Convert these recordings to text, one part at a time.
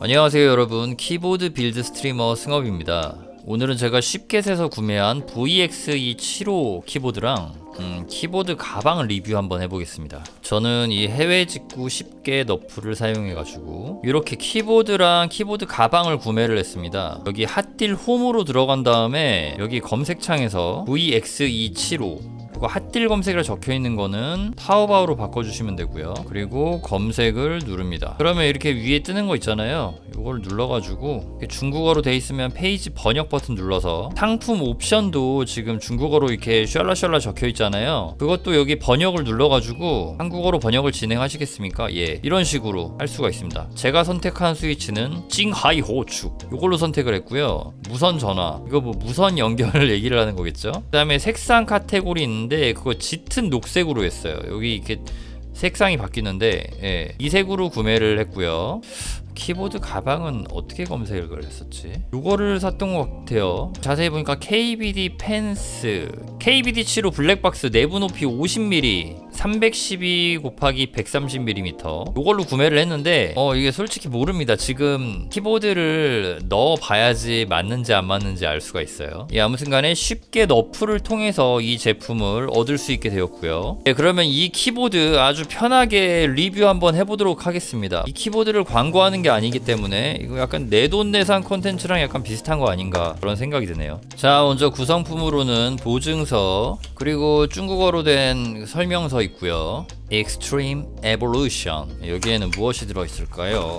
안녕하세요 여러분. 키보드 빌드 스트리머 승업입니다. 오늘은 제가 쉽게 세서 구매한 VXE75 키보드랑 음, 키보드 가방 리뷰 한번 해보겠습니다. 저는 이 해외 직구 쉽게 너프를 사용해가지고 이렇게 키보드랑 키보드 가방을 구매를 했습니다. 여기 핫딜 홈으로 들어간 다음에 여기 검색창에서 VXE75 그리고 핫딜 검색이라 적혀 있는 거는 타오바오로 바꿔주시면 되고요. 그리고 검색을 누릅니다. 그러면 이렇게 위에 뜨는 거 있잖아요. 이걸 눌러가지고 중국어로 돼 있으면 페이지 번역 버튼 눌러서 상품 옵션도 지금 중국어로 이렇게 샬라샬라 적혀 있잖아요. 그것도 여기 번역을 눌러가지고 한국어로 번역을 진행하시겠습니까? 예, 이런 식으로 할 수가 있습니다. 제가 선택한 스위치는 찡하이 호축 이걸로 선택을 했고요. 무선 전화 이거 뭐 무선 연결 얘기를 하는 거겠죠? 그다음에 색상 카테고리 있는 데 그거 짙은 녹색으로 했어요. 여기 이렇게 색상이 바뀌는데 예, 이 색으로 구매를 했고요. 키보드 가방은 어떻게 검색을 했었지? 이거를 샀던 것 같아요. 자세히 보니까 KBD 펜스, KBD 7호 블랙박스 내부 높이 50mm, 312 곱하기 130mm. 이걸로 구매를 했는데, 어 이게 솔직히 모릅니다. 지금 키보드를 넣어 봐야지 맞는지 안 맞는지 알 수가 있어요. 예, 아무튼간에 쉽게 너프를 통해서 이 제품을 얻을 수 있게 되었고요. 예, 그러면 이 키보드 아주 편하게 리뷰 한번 해보도록 하겠습니다. 이 키보드를 광고하는 게 아니기 때문에 이거 약간 내돈내산 콘텐츠랑 약간 비슷한 거 아닌가 그런 생각이 드네요. 자, 먼저 구성품으로는 보증서 그리고 중국어로 된 설명서 있고요. Extreme Evolution 여기에는 무엇이 들어 있을까요?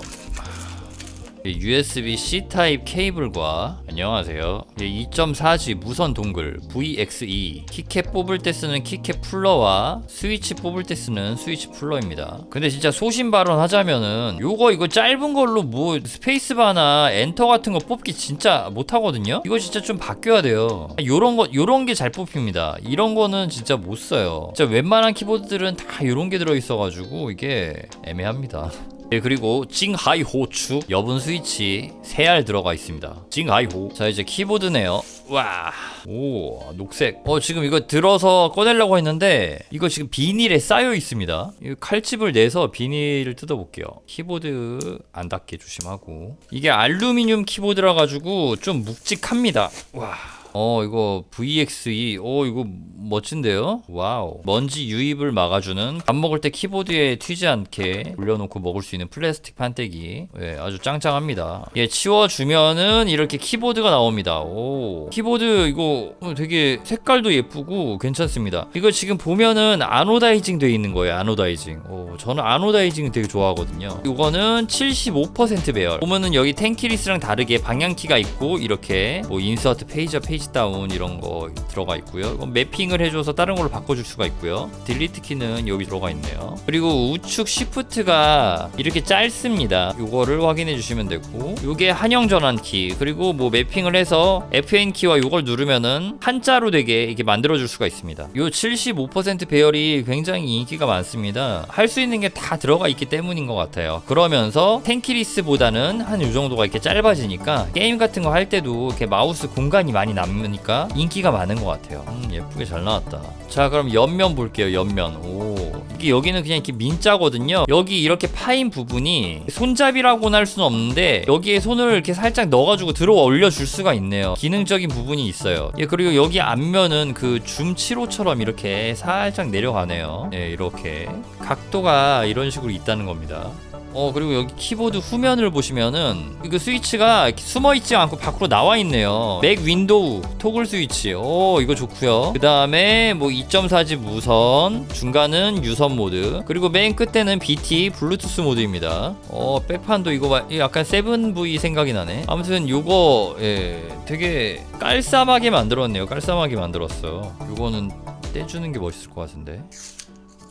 USB C 타입 케이블과 안녕하세요. 2.4G 무선 동글 VXE 키캡 뽑을 때 쓰는 키캡 풀러와 스위치 뽑을 때 쓰는 스위치 풀러입니다. 근데 진짜 소신 발언하자면은 요거 이거 짧은 걸로 뭐 스페이스바나 엔터 같은 거 뽑기 진짜 못 하거든요. 이거 진짜 좀 바뀌어야 돼요. 요런 거 요런 게 잘 뽑힙니다. 이런 거는 진짜 못 써요. 진짜 웬만한 키보드들은 다 요런 게 들어 있어 가지고 이게 애매합니다. 예, 그리고 징하이호 축 여분 스위치 3알 들어가 있습니다. 징하이호. 자, 이제 키보드네요. 와. 오, 녹색. 어, 지금 이거 들어서 꺼내려고 했는데 이거 지금 비닐에 쌓여 있습니다. 이 칼집을 내서 비닐을 뜯어 볼게요. 키보드 안 닿게 조심하고. 이게 알루미늄 키보드라 가지고 좀 묵직합니다. 와. 어 이거 VXE 어 이거 멋진데요? 와우. 먼지 유입을 막아주는 밥 먹을 때 키보드에 튀지 않게 올려놓고 먹을 수 있는 플라스틱 판때기. 예 아주 짱짱합니다. 예 치워주면은 이렇게 키보드가 나옵니다. 오 키보드 이거 되게 색깔도 예쁘고 괜찮습니다. 이거 지금 보면은 아노다이징 돼 있는 거예요 아노다이징. 오 저는 아노다이징 되게 좋아하거든요. 이거는 75% 배열. 보면은 여기 텐키리스랑 다르게 방향키가 있고 이렇게 뭐 인서트 페이지업 페이지 다운 이런 거 들어가 있고요. 매핑을 해줘서 다른 걸로 바꿔줄 수가 있고요. 딜리트 키는 여기 들어가 있네요. 그리고 우측 시프트가 이렇게 짧습니다. 이거를 확인해 주시면 되고 이게 한영 전환 키 그리고 뭐 매핑을 해서 FN 키와 이걸 누르면은 한자로 되게 이렇게 만들어 줄 수가 있습니다. 이 75% 배열이 굉장히 인기가 많습니다. 할 수 있는 게 다 들어가 있기 때문인 것 같아요. 그러면서 텐키리스보다는 한 이 정도가 이렇게 짧아지니까 게임 같은 거 할 때도 이렇게 마우스 공간이 많이 남 으니까 인기가 많은 것 같아요. 음, 예쁘게 잘 나왔다. 자, 그럼 옆면 볼게요. 옆면. 오. 이게 여기는 그냥 이렇게 민자거든요. 여기 이렇게 파인 부분이 손잡이라고는 할 수는 없는데 여기에 손을 이렇게 살짝 넣어가지고 들어 올려 줄 수가 있네요. 기능적인 부분이 있어요. 예, 그리고 여기 앞면은 그줌 7호처럼 이렇게 살짝 내려가네요. 예, 이렇게 각도가 이런 식으로 있다는 겁니다. 어 그리고 여기 키보드 후면을 보시면은 그 스위치가 숨어 있지 않고 밖으로 나와 있네요. 맥 윈도우 토글 스위치. 오 이거 좋고요. 그 다음에 뭐 2.4G 무선, 중간은 유선 모드, 그리고 맨 끝에는 BT 블루투스 모드입니다. 어 백판도 이거 봐- 이거 약간 7V 생각이 나네. 아무튼 요거 예 되게 깔쌈하게 만들었네요. 깔쌈하게 만들었어. 요거는 떼주는 게 멋있을 것 같은데.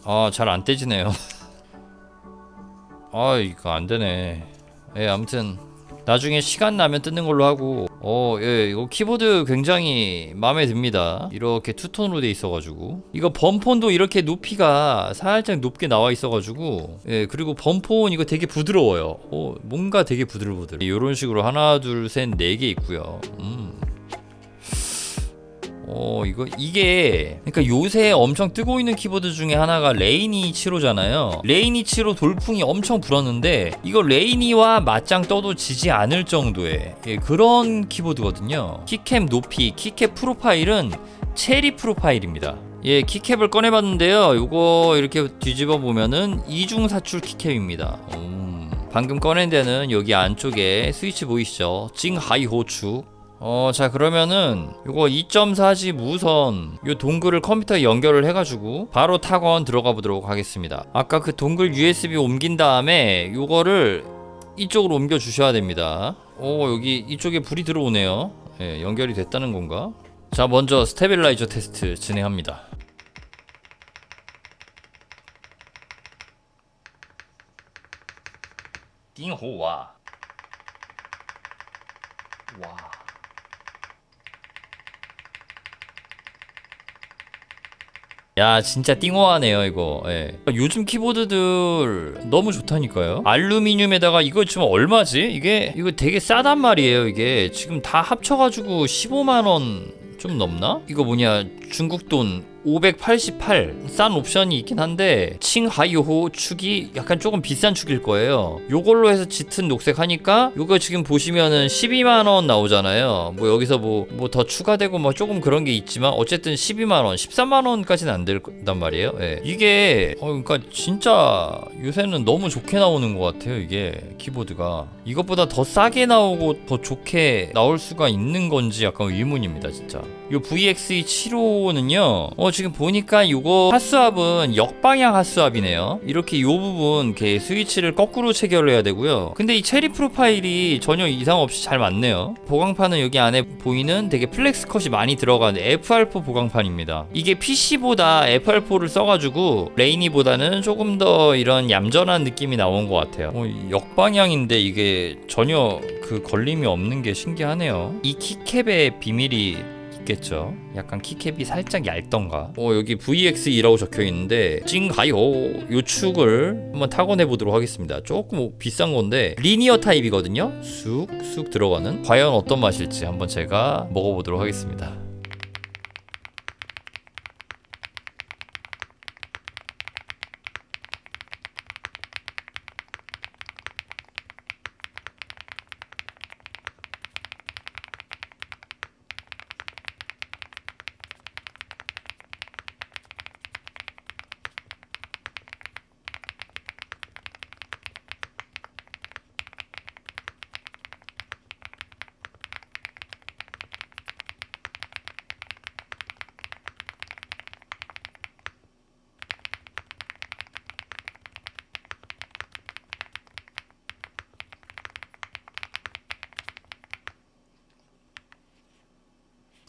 아 잘 안 떼지네요. 아 이거 안 되네. 예 아무튼 나중에 시간 나면 뜯는 걸로 하고 어 예 이거 키보드 굉장히 마음에 듭니다. 이렇게 투톤으로 돼 있어가지고 이거 범폰도 이렇게 높이가 살짝 높게 나와 있어가지고 예 그리고 범폰 이거 되게 부드러워요. 어 뭔가 되게 부들부들. 이런 식으로 하나 둘 셋 네 개 있고요. 음. 어 이거 이게 그러니까 요새 엄청 뜨고 있는 키보드 중에 하나가 레이니 7호잖아요. 레이니 7호 돌풍이 엄청 불었는데 이거 레이니와 맞짱 떠도 지지 않을 정도의 예, 그런 키보드거든요. 키캡 높이, 키캡 프로파일은 체리 프로파일입니다. 예, 키캡을 꺼내봤는데요. 요거 이렇게 뒤집어 보면은 이중 사출 키캡입니다. 음, 방금 꺼낸 데는 여기 안쪽에 스위치 보이시죠? 징 하이 호 축. 어, 자, 그러면은, 요거 2.4G 무선, 요 동글을 컴퓨터에 연결을 해가지고, 바로 타건 들어가 보도록 하겠습니다. 아까 그 동글 USB 옮긴 다음에, 요거를 이쪽으로 옮겨 주셔야 됩니다. 오, 여기 이쪽에 불이 들어오네요. 예, 연결이 됐다는 건가? 자, 먼저 스테빌라이저 테스트 진행합니다. 띵호와 와. 야 진짜 띵호하네요 이거 예. 요즘 키보드들 너무 좋다니까요 알루미늄에다가 이거 지금 얼마지? 이게 이거 되게 싸단 말이에요 이게 지금 다 합쳐가지고 15만원 좀 넘나? 이거 뭐냐 중국 돈 588. 싼 옵션이 있긴 한데 칭하이호 축이 약간 조금 비싼 축일 거예요. 요걸로 해서 짙은 녹색 하니까 요거 지금 보시면은 12만 원 나오잖아요. 뭐 여기서 뭐 뭐 더 추가되고 뭐 조금 그런 게 있지만 어쨌든 12만 원, 13만 원까지는 안 될단 말이에요. 예. 이게 어 그러니까 진짜 요새는 너무 좋게 나오는 것 같아요. 이게 키보드가 이것보다 더 싸게 나오고 더 좋게 나올 수가 있는 건지 약간 의문입니다, 진짜. 요 VXE 7호는요. 어 지금 보니까 요거 핫스왑은 역방향 핫스왑이네요. 이렇게 요 부분 이렇게 스위치를 거꾸로 체결을 해야 되고요. 근데 이 체리 프로파일이 전혀 이상 없이 잘 맞네요. 보강판은 여기 안에 보이는 되게 플렉스 컷이 많이 들어간 FR4 보강판입니다. 이게 PC보다 FR4를 써가지고 레이니보다는 조금 더 이런 얌전한 느낌이 나온 것 같아요. 어, 역방향인데 이게 전혀 그 걸림이 없는 게 신기하네요. 이 키캡의 비밀이 있겠죠. 약간 키캡이 살짝 얇던가. 어 여기 VX2라고 적혀 있는데 찡하요 요 축을 한번 타건해 보도록 하겠습니다. 조금 비싼 건데 리니어 타입이거든요. 쑥쑥 들어가는 과연 어떤 맛일지 한번 제가 먹어보도록 하겠습니다.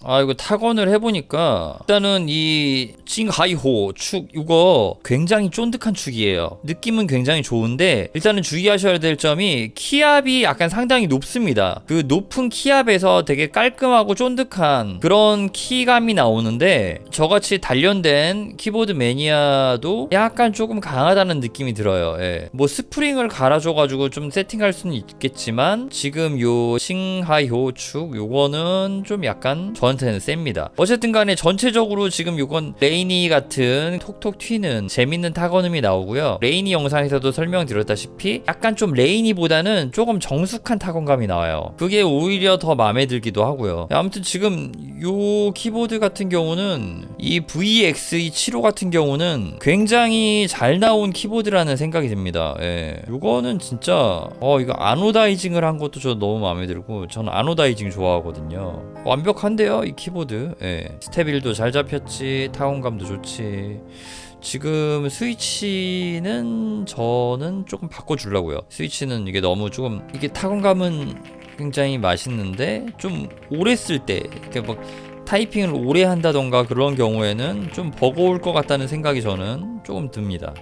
아 이거 타건을 해보니까 일단은 이 징하이호 축 이거 굉장히 쫀득한 축이에요. 느낌은 굉장히 좋은데 일단은 주의하셔야 될 점이 키압이 약간 상당히 높습니다. 그 높은 키압에서 되게 깔끔하고 쫀득한 그런 키감이 나오는데 저같이 단련된 키보드 매니아도 약간 조금 강하다는 느낌이 들어요. 예. 뭐 스프링을 갈아줘가지고 좀 세팅할 수는 있겠지만 지금 요 싱하이호 축 요거는 좀 약간 저한테는 셉니다. 어쨌든 간에 전체적으로 지금 요건 레이니 같은 톡톡 튀는 재밌는 타건음이 나오고요. 레이니 영상에서도 설명드렸다시피 약간 좀 레이니보다는 조금 정숙한 타건감이 나와요. 그게 오히려 더 마음에 들기도 하고요. 아무튼 지금 요 키보드 같은 경우는 이 VXE75 같은 경우는 굉장히 잘 나온 키보드라는 생각이 듭니다. 예. 요거는 진짜 어 이거 아노다이징을 한 것도 저 너무 마음에 들고 저는 아노다이징 좋아하거든요. 완벽한데요 이 키보드. 예. 스테빌도 잘 잡혔지 타원감도 좋지. 지금 스위치는 저는 조금 바꿔주려고요. 스위치는 이게 너무 조금 이게 타건감은 굉장히 맛있는데 좀 오래 쓸때 이렇게 막 타이핑을 오래 한다던가 그런 경우에는 좀 버거울 것 같다는 생각이 저는 조금 듭니다.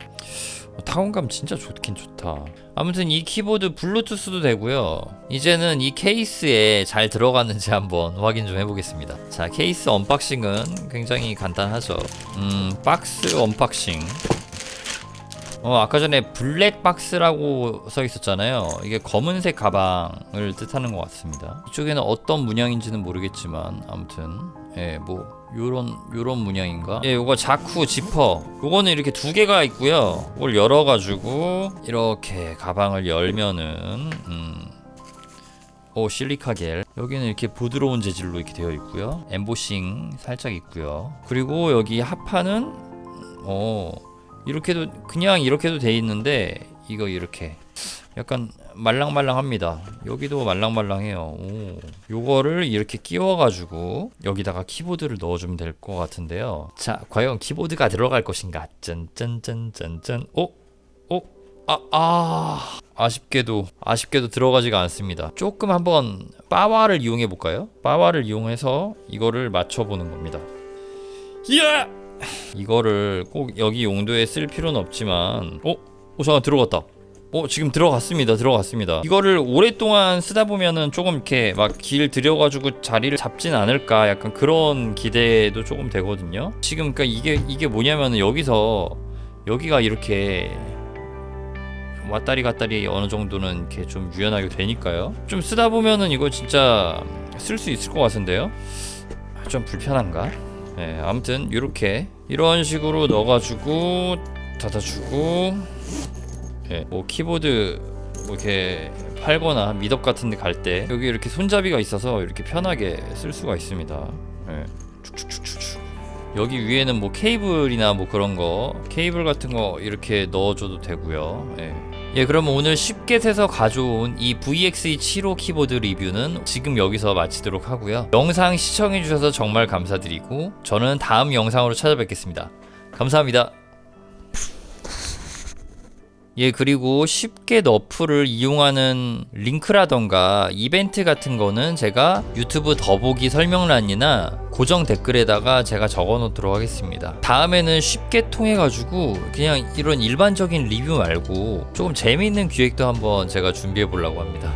어, 타건감 진짜 좋긴 좋다. 아무튼 이 키보드 블루투스도 되고요. 이제는 이 케이스에 잘 들어가는지 한번 확인 좀 해보겠습니다. 자, 케이스 언박싱은 굉장히 간단하죠. 음, 박스 언박싱. 어, 아까 전에 블랙 박스라고 써 있었잖아요. 이게 검은색 가방을 뜻하는 것 같습니다. 이쪽에는 어떤 문양인지는 모르겠지만, 아무튼, 예, 뭐 요런 요런 문양인가? 예, 요거 자쿠 지퍼. 요거는 이렇게 두 개가 있고요. 이걸 열어 가지고 이렇게 가방을 열면은 음. 오 실리카 겔 여기는 이렇게 부드러운 재질로 이렇게 되어 있고요 엠보싱 살짝 있고요 그리고 여기 하판은 어 이렇게도 그냥 이렇게도 돼 있는데 이거 이렇게 약간 말랑말랑합니다. 여기도 말랑말랑해요. 오. 요거를 이렇게 끼워가지고 여기다가 키보드를 넣어주면 될 것 같은데요. 자, 과연 키보드가 들어갈 것인가? 짠짠짠짠짠. 오, 오, 아, 아. 아쉽게도 아쉽게도 들어가지가 않습니다. 조금 한번 빠와를 이용해 볼까요? 빠와를 이용해서 이거를 맞춰보는 겁니다. 야! 이거를 꼭 여기 용도에 쓸 필요는 없지만, 어, 오 잠깐 들어갔다. 어 지금 들어갔습니다. 들어갔습니다. 이거를 오랫동안 쓰다 보면은 조금 이렇게 막 길 들여가지고 자리를 잡진 않을까 약간 그런 기대도 조금 되거든요. 지금 그러니까 이게 이게 뭐냐면은 여기서 여기가 이렇게 왔다리 갔다리 어느 정도는 이렇게 좀 유연하게 되니까요. 좀 쓰다 보면은 이거 진짜 쓸 수 있을 것 같은데요. 좀 불편한가? 네, 아무튼 이렇게 이런 식으로 넣어가지고 닫아주고 예, 뭐 키보드 뭐 이렇게 팔거나 미덕 같은 데 갈 때 여기 이렇게 손잡이가 있어서 이렇게 편하게 쓸 수가 있습니다. 예. 축축축축축. 여기 위에는 뭐 케이블이나 뭐 그런 거 케이블 같은 거 이렇게 넣어줘도 되고요. 예. 예, 그러면 오늘 쉽게 세서 가져온 이 VXE75 키보드 리뷰는 지금 여기서 마치도록 하고요. 영상 시청해주셔서 정말 감사드리고 저는 다음 영상으로 찾아뵙겠습니다. 감사합니다. 예, 그리고 쉽게 너프를 이용하는 링크라던가 이벤트 같은 거는 제가 유튜브 더보기 설명란이나 고정 댓글에다가 제가 적어 놓도록 하겠습니다. 다음에는 쉽게 통해가지고 그냥 이런 일반적인 리뷰 말고 조금 재미있는 기획도 한번 제가 준비해 보려고 합니다.